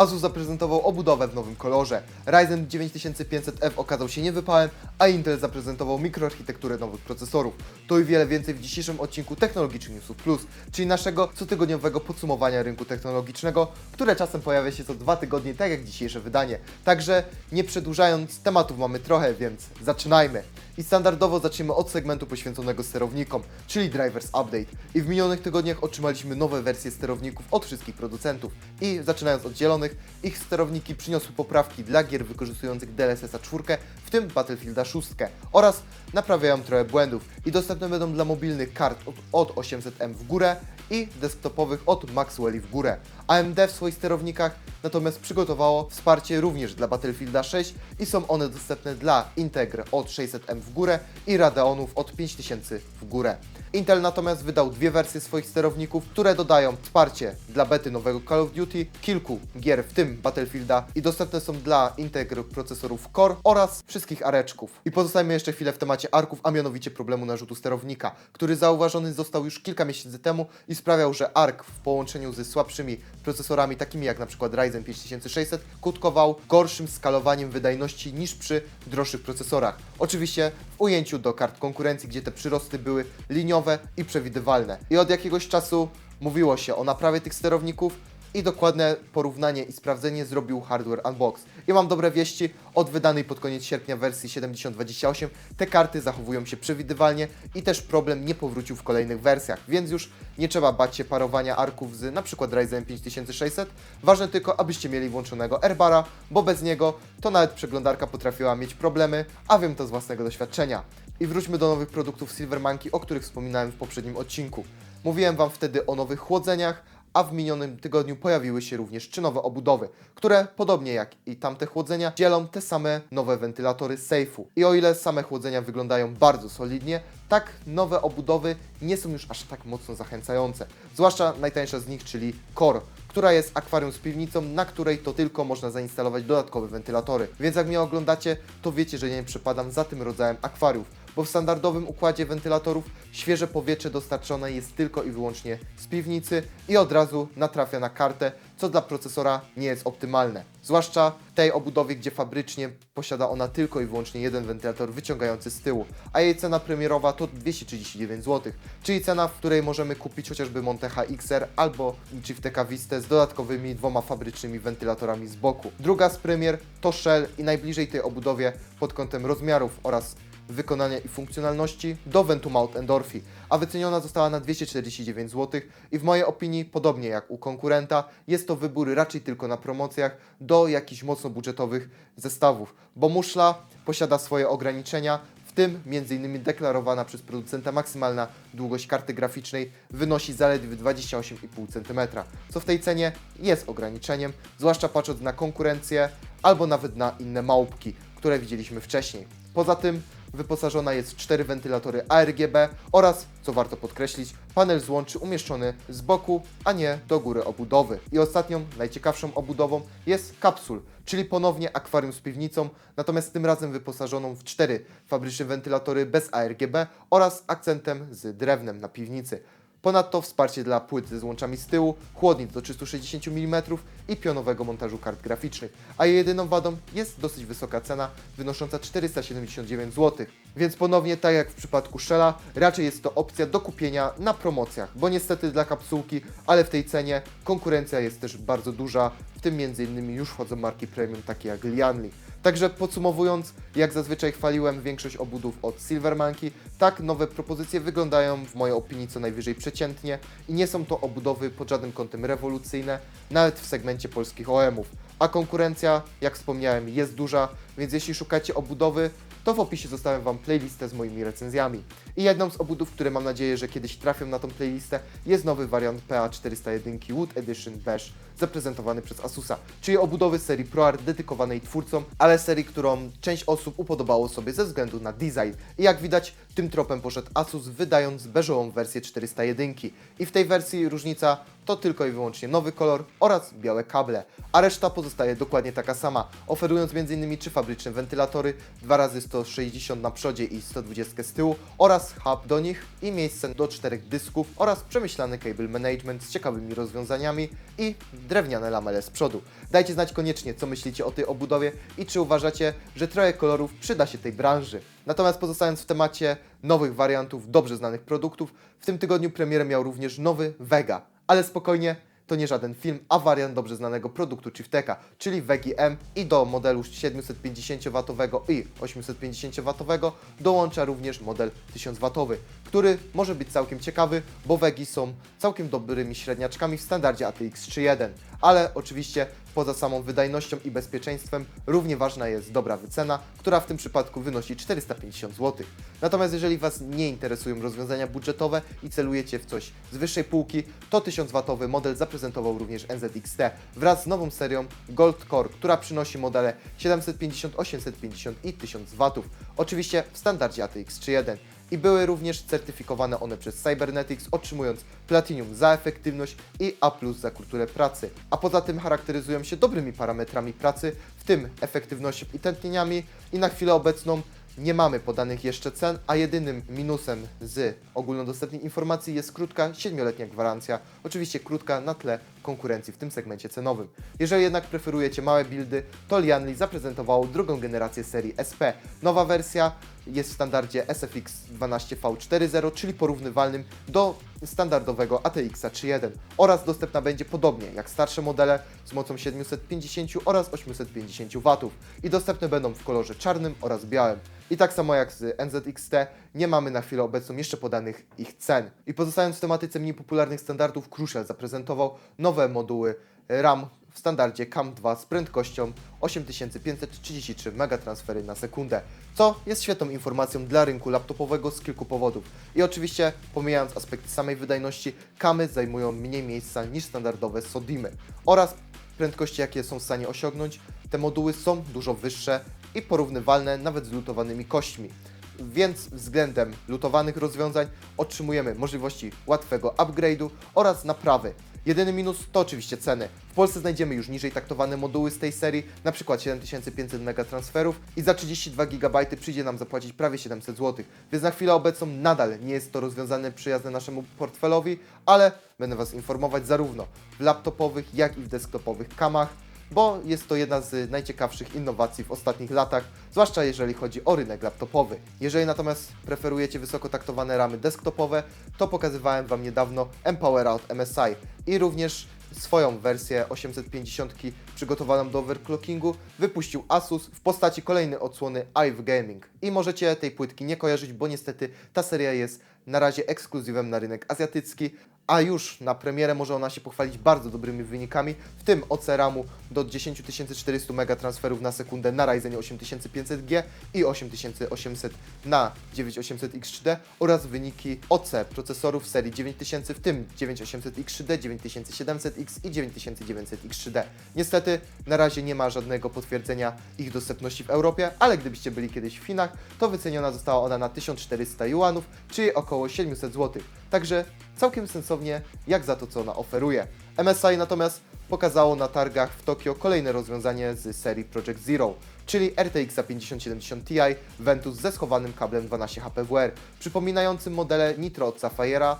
Asus zaprezentował obudowę w nowym kolorze. Ryzen 9500F okazał się niewypałem, a Intel zaprezentował mikroarchitekturę nowych procesorów. To i wiele więcej w dzisiejszym odcinku Technologicznych Newsów Plus, czyli naszego cotygodniowego podsumowania rynku technologicznego, które czasem pojawia się co dwa tygodnie, tak jak dzisiejsze wydanie. Także nie przedłużając, tematów mamy trochę, więc zaczynajmy. I standardowo zaczniemy od segmentu poświęconego sterownikom, czyli Drivers Update. I w minionych tygodniach otrzymaliśmy nowe wersje sterowników od wszystkich producentów. I zaczynając od zielonych, ich sterowniki przyniosły poprawki dla gier wykorzystujących DLSS 4, w tym Battlefielda 6, oraz naprawiają trochę błędów i dostępne będą dla mobilnych kart od, od 800M w górę i desktopowych od Maxwelli w górę. AMD w swoich sterownikach natomiast przygotowało wsparcie również dla Battlefielda 6 i są one dostępne dla Integr od 600M w górę i Radeonów od 5000 w górę. Intel natomiast wydał dwie wersje swoich sterowników, które dodają wsparcie dla bety nowego Call of Duty, kilku gier, w tym Battlefielda i dostępne są dla Integr procesorów Core oraz wszystkich areczków. I pozostajemy jeszcze chwilę w temacie arków, a mianowicie problemu narzutu sterownika, który zauważony został już kilka miesięcy temu i sprawiał, że ARK w połączeniu ze słabszymi procesorami, takimi jak przykład Ryzen 5600, kutkował gorszym skalowaniem wydajności niż przy droższych procesorach. Oczywiście w ujęciu do kart konkurencji, gdzie te przyrosty były liniowe i przewidywalne. I od jakiegoś czasu mówiło się o naprawie tych sterowników, i dokładne porównanie i sprawdzenie zrobił Hardware Unbox. I mam dobre wieści, od wydanej pod koniec sierpnia wersji 7028 te karty zachowują się przewidywalnie i też problem nie powrócił w kolejnych wersjach, więc już nie trzeba bać się parowania arków z np. Ryzen 5600. Ważne tylko, abyście mieli włączonego Airbara, bo bez niego to nawet przeglądarka potrafiła mieć problemy, a wiem to z własnego doświadczenia. I wróćmy do nowych produktów Silver Monkey, o których wspominałem w poprzednim odcinku. Mówiłem Wam wtedy o nowych chłodzeniach, a w minionym tygodniu pojawiły się również trzy nowe obudowy, które podobnie jak i tamte chłodzenia dzielą te same nowe wentylatory safe'u. I o ile same chłodzenia wyglądają bardzo solidnie, tak nowe obudowy nie są już aż tak mocno zachęcające. Zwłaszcza najtańsza z nich, czyli Core, która jest akwarium z piwnicą, na której to tylko można zainstalować dodatkowe wentylatory. Więc jak mnie oglądacie, to wiecie, że nie przepadam za tym rodzajem akwariów bo w standardowym układzie wentylatorów świeże powietrze dostarczone jest tylko i wyłącznie z piwnicy i od razu natrafia na kartę, co dla procesora nie jest optymalne. Zwłaszcza w tej obudowie, gdzie fabrycznie posiada ona tylko i wyłącznie jeden wentylator wyciągający z tyłu, a jej cena premierowa to 239 zł, czyli cena, w której możemy kupić chociażby Montecha XR albo Chieftaina Vista z dodatkowymi dwoma fabrycznymi wentylatorami z boku. Druga z premier to Shell i najbliżej tej obudowie pod kątem rozmiarów oraz wykonania i funkcjonalności do Ventumount Endorphi, a wyceniona została na 249 zł i w mojej opinii, podobnie jak u konkurenta, jest to wybór raczej tylko na promocjach do jakichś mocno budżetowych zestawów, bo muszla posiada swoje ograniczenia, w tym m.in. deklarowana przez producenta maksymalna długość karty graficznej wynosi zaledwie 28,5 cm, co w tej cenie jest ograniczeniem, zwłaszcza patrząc na konkurencję albo nawet na inne małpki, które widzieliśmy wcześniej. Poza tym wyposażona jest w cztery wentylatory ARGB oraz, co warto podkreślić, panel złączy umieszczony z boku, a nie do góry obudowy. I ostatnią, najciekawszą obudową jest kapsul, czyli ponownie akwarium z piwnicą, natomiast tym razem wyposażoną w cztery fabryczne wentylatory bez ARGB oraz akcentem z drewnem na piwnicy. Ponadto wsparcie dla płyt ze złączami z tyłu, chłodnic do 360 mm i pionowego montażu kart graficznych, a jej jedyną wadą jest dosyć wysoka cena, wynosząca 479 zł. Więc ponownie, tak jak w przypadku Shella, raczej jest to opcja do kupienia na promocjach, bo niestety dla kapsułki, ale w tej cenie konkurencja jest też bardzo duża, w tym m.in. już wchodzą marki premium takie jak Lianli. Także podsumowując, jak zazwyczaj chwaliłem większość obudów od Silver Monkey, tak nowe propozycje wyglądają w mojej opinii co najwyżej przeciętnie i nie są to obudowy pod żadnym kątem rewolucyjne, nawet w segmencie polskich OEM-ów. A konkurencja, jak wspomniałem, jest duża, więc jeśli szukacie obudowy, to w opisie zostawiam Wam playlistę z moimi recenzjami. I jedną z obudów, które mam nadzieję, że kiedyś trafią na tą playlistę, jest nowy wariant PA401 Wood Edition Beige, zaprezentowany przez Asusa, czyli obudowy serii ProArt dedykowanej twórcom, ale serii, którą część osób upodobało sobie ze względu na design. I jak widać, tym tropem poszedł Asus, wydając beżową wersję 401. I w tej wersji różnica to tylko i wyłącznie nowy kolor oraz białe kable, a reszta pozostaje dokładnie taka sama, oferując m.in. trzy fabryczne wentylatory, dwa razy 160 na przodzie i 120 z tyłu oraz hub do nich i miejsce do czterech dysków oraz przemyślany cable management z ciekawymi rozwiązaniami i drewniane lamele z przodu. Dajcie znać koniecznie, co myślicie o tej obudowie i czy uważacie, że trochę kolorów przyda się tej branży. Natomiast pozostając w temacie nowych wariantów dobrze znanych produktów, w tym tygodniu premierę miał również nowy Vega, ale spokojnie, to nie żaden film, a wariant dobrze znanego produktu Chiefteka, czyli Vegi M i do modelu 750W i 850W dołącza również model 1000W, który może być całkiem ciekawy, bo Vegi są całkiem dobrymi średniaczkami w standardzie ATX 3.1, ale oczywiście poza samą wydajnością i bezpieczeństwem równie ważna jest dobra wycena, która w tym przypadku wynosi 450 zł. Natomiast jeżeli Was nie interesują rozwiązania budżetowe i celujecie w coś z wyższej półki, to 1000W model zaprezentował również NZXT wraz z nową serią Gold Core, która przynosi modele 750, 850 i 1000 W. Oczywiście w standardzie ATX 3.1 i były również certyfikowane one przez Cybernetics, otrzymując Platinum za efektywność i A za kulturę pracy. A poza tym charakteryzują się dobrymi parametrami pracy, w tym efektywnością i tętnieniami i na chwilę obecną nie mamy podanych jeszcze cen, a jedynym minusem z ogólnodostępnych informacji jest krótka 7-letnia gwarancja, oczywiście krótka na tle konkurencji w tym segmencie cenowym. Jeżeli jednak preferujecie małe buildy, to Lianli zaprezentowało drugą generację serii SP. Nowa wersja jest w standardzie SFX 12V40, czyli porównywalnym do standardowego ATX 3.1 oraz dostępna będzie podobnie jak starsze modele z mocą 750 oraz 850 W i dostępne będą w kolorze czarnym oraz białym. I tak samo jak z NZXT, nie mamy na chwilę obecną jeszcze podanych ich cen. I pozostając w tematyce mniej popularnych standardów, Crucial zaprezentował nowe moduły RAM w standardzie CAM2 z prędkością 8533 megatransfery na sekundę, co jest świetną informacją dla rynku laptopowego z kilku powodów. I oczywiście, pomijając aspekty samej wydajności, kamy zajmują mniej miejsca niż standardowe SODIMy oraz prędkości, jakie są w stanie osiągnąć, te moduły są dużo wyższe i porównywalne nawet z lutowanymi kośćmi. Więc względem lutowanych rozwiązań otrzymujemy możliwości łatwego upgrade'u oraz naprawy. Jedyny minus to oczywiście ceny. W Polsce znajdziemy już niżej taktowane moduły z tej serii, np. 7500 megatransferów i za 32 GB przyjdzie nam zapłacić prawie 700 zł. Więc na chwilę obecną nadal nie jest to rozwiązane przyjazne naszemu portfelowi, ale będę Was informować zarówno w laptopowych, jak i w desktopowych kamach bo jest to jedna z najciekawszych innowacji w ostatnich latach, zwłaszcza jeżeli chodzi o rynek laptopowy. Jeżeli natomiast preferujecie wysoko taktowane ramy desktopowe, to pokazywałem Wam niedawno Empowera od MSI i również swoją wersję 850 przygotowaną do overclockingu wypuścił Asus w postaci kolejnej odsłony IVE Gaming. I możecie tej płytki nie kojarzyć, bo niestety ta seria jest na razie ekskluzywem na rynek azjatycki, a już na premierę może ona się pochwalić bardzo dobrymi wynikami, w tym OC RAMu do 10400 megatransferów na sekundę na Ryzenie 8500G i 8800 na 9800X3D oraz wyniki OC procesorów serii 9000, w tym 9800X3D, 9700X i 9900X3D. Niestety na razie nie ma żadnego potwierdzenia ich dostępności w Europie, ale gdybyście byli kiedyś w Chinach, to wyceniona została ona na 1400 yuanów, czyli około 700 zł. Także całkiem sensownie jak za to, co ona oferuje. MSI natomiast pokazało na targach w Tokio kolejne rozwiązanie z serii Project Zero, czyli RTX 5070 Ti Ventus ze schowanym kablem 12 HPWR, przypominającym modele Nitro od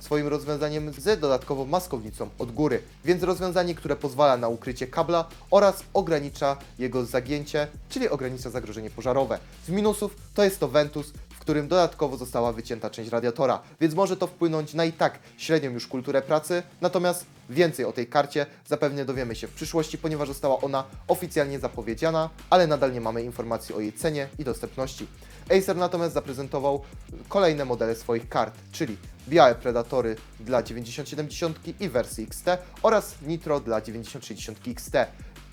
swoim rozwiązaniem z dodatkową maskownicą od góry, więc rozwiązanie, które pozwala na ukrycie kabla oraz ogranicza jego zagięcie, czyli ogranicza zagrożenie pożarowe. Z minusów to jest to Ventus, którym dodatkowo została wycięta część radiatora, więc może to wpłynąć na i tak średnią już kulturę pracy, natomiast więcej o tej karcie zapewne dowiemy się w przyszłości, ponieważ została ona oficjalnie zapowiedziana, ale nadal nie mamy informacji o jej cenie i dostępności. Acer natomiast zaprezentował kolejne modele swoich kart, czyli białe Predatory dla 9070 i wersji XT oraz Nitro dla 9060 XT.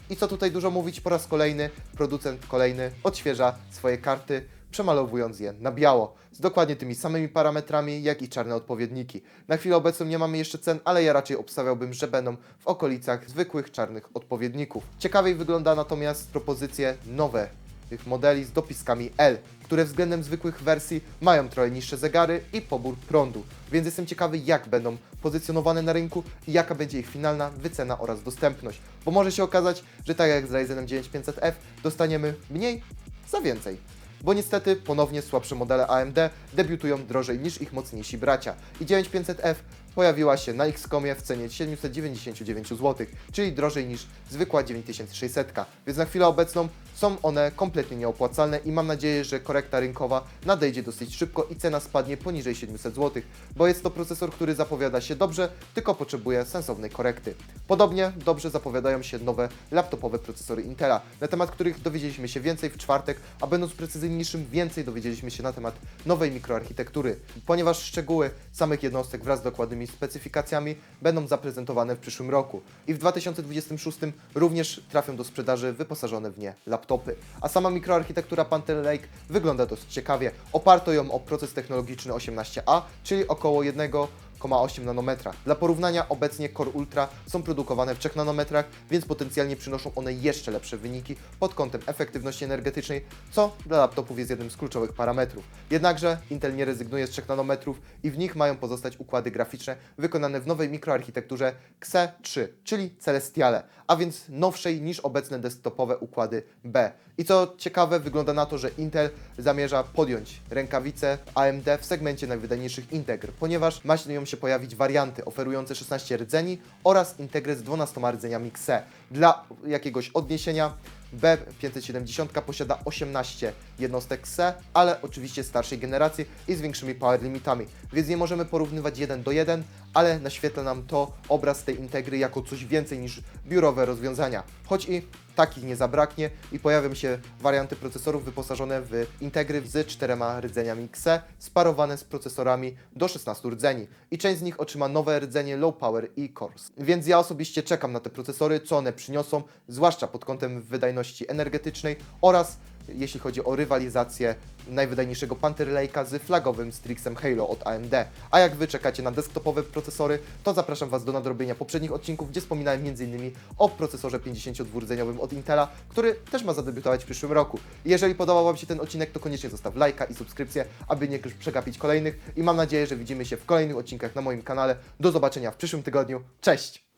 I co tutaj dużo mówić, po raz kolejny producent kolejny odświeża swoje karty, przemalowując je na biało, z dokładnie tymi samymi parametrami, jak i czarne odpowiedniki. Na chwilę obecną nie mamy jeszcze cen, ale ja raczej obstawiałbym, że będą w okolicach zwykłych czarnych odpowiedników. Ciekawiej wygląda natomiast propozycje nowe tych modeli z dopiskami L, które względem zwykłych wersji mają trochę niższe zegary i pobór prądu, więc jestem ciekawy jak będą pozycjonowane na rynku i jaka będzie ich finalna wycena oraz dostępność, bo może się okazać, że tak jak z Ryzenem 9500F dostaniemy mniej za więcej. Bo niestety ponownie słabsze modele AMD debiutują drożej niż ich mocniejsi bracia. I 9500F pojawiła się na Xcomie w cenie 799 zł, czyli drożej niż zwykła 9600, więc na chwilę obecną są one kompletnie nieopłacalne i mam nadzieję, że korekta rynkowa nadejdzie dosyć szybko i cena spadnie poniżej 700 zł, bo jest to procesor, który zapowiada się dobrze, tylko potrzebuje sensownej korekty. Podobnie dobrze zapowiadają się nowe laptopowe procesory Intela, na temat których dowiedzieliśmy się więcej w czwartek, a będąc precyzyjniejszym więcej dowiedzieliśmy się na temat nowej mikroarchitektury, ponieważ szczegóły samych jednostek wraz z dokładnymi specyfikacjami będą zaprezentowane w przyszłym roku i w 2026 również trafią do sprzedaży wyposażone w nie laptopy. A sama mikroarchitektura Panther Lake wygląda dosyć ciekawie. Oparto ją o proces technologiczny 18A, czyli około 1,8 nanometra. Dla porównania obecnie Core Ultra są produkowane w 3 nanometrach, więc potencjalnie przynoszą one jeszcze lepsze wyniki pod kątem efektywności energetycznej, co dla laptopów jest jednym z kluczowych parametrów. Jednakże Intel nie rezygnuje z 3 nanometrów i w nich mają pozostać układy graficzne wykonane w nowej mikroarchitekturze Xe3, czyli Celestiale, a więc nowszej niż obecne desktopowe układy B. I co ciekawe, wygląda na to, że Intel zamierza podjąć rękawice AMD w segmencie najwydajniejszych Integr, ponieważ mają się pojawić warianty oferujące 16 rdzeni oraz Integry z 12 rdzeniami Xe. Dla jakiegoś odniesienia B570 posiada 18 jednostek Xe, ale oczywiście starszej generacji i z większymi power limitami, więc nie możemy porównywać 1 do 1, ale naświetla nam to obraz tej Integry jako coś więcej niż biurowe rozwiązania. Choć i takich nie zabraknie i pojawią się warianty procesorów wyposażone w Integry z czterema rdzeniami Xe, sparowane z procesorami do 16 rdzeni. I część z nich otrzyma nowe rdzenie Low Power i Cores. Więc ja osobiście czekam na te procesory, co one przyniosą, zwłaszcza pod kątem wydajności energetycznej oraz jeśli chodzi o rywalizację najwydajniejszego Panther Lake'a z flagowym Strixem Halo od AMD. A jak Wy czekacie na desktopowe procesory, to zapraszam Was do nadrobienia poprzednich odcinków, gdzie wspominałem m.in. o procesorze 52-rdzeniowym od Intela, który też ma zadebiutować w przyszłym roku. Jeżeli podobał Wam się ten odcinek, to koniecznie zostaw lajka i subskrypcję, aby nie przegapić kolejnych i mam nadzieję, że widzimy się w kolejnych odcinkach na moim kanale. Do zobaczenia w przyszłym tygodniu. Cześć!